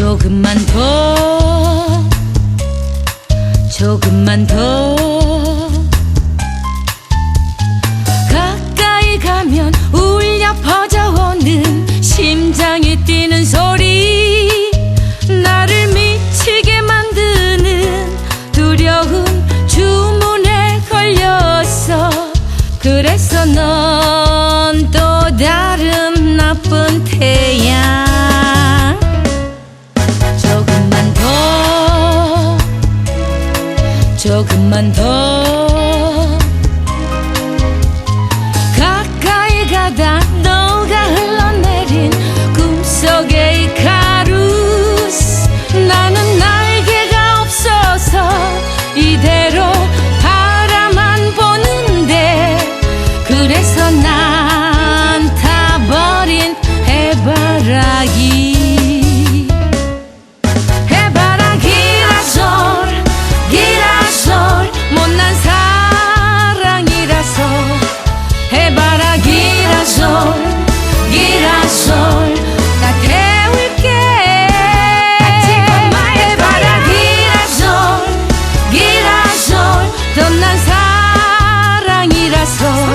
조금만 더 조금만 더. 조금만 더. 가까이 가다 너가 흘러내린 꿈속의 가루스. 나는 날개가 없어서 이대로 바라만 보는데 그래서 난 타버린 해바라기. 있어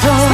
So.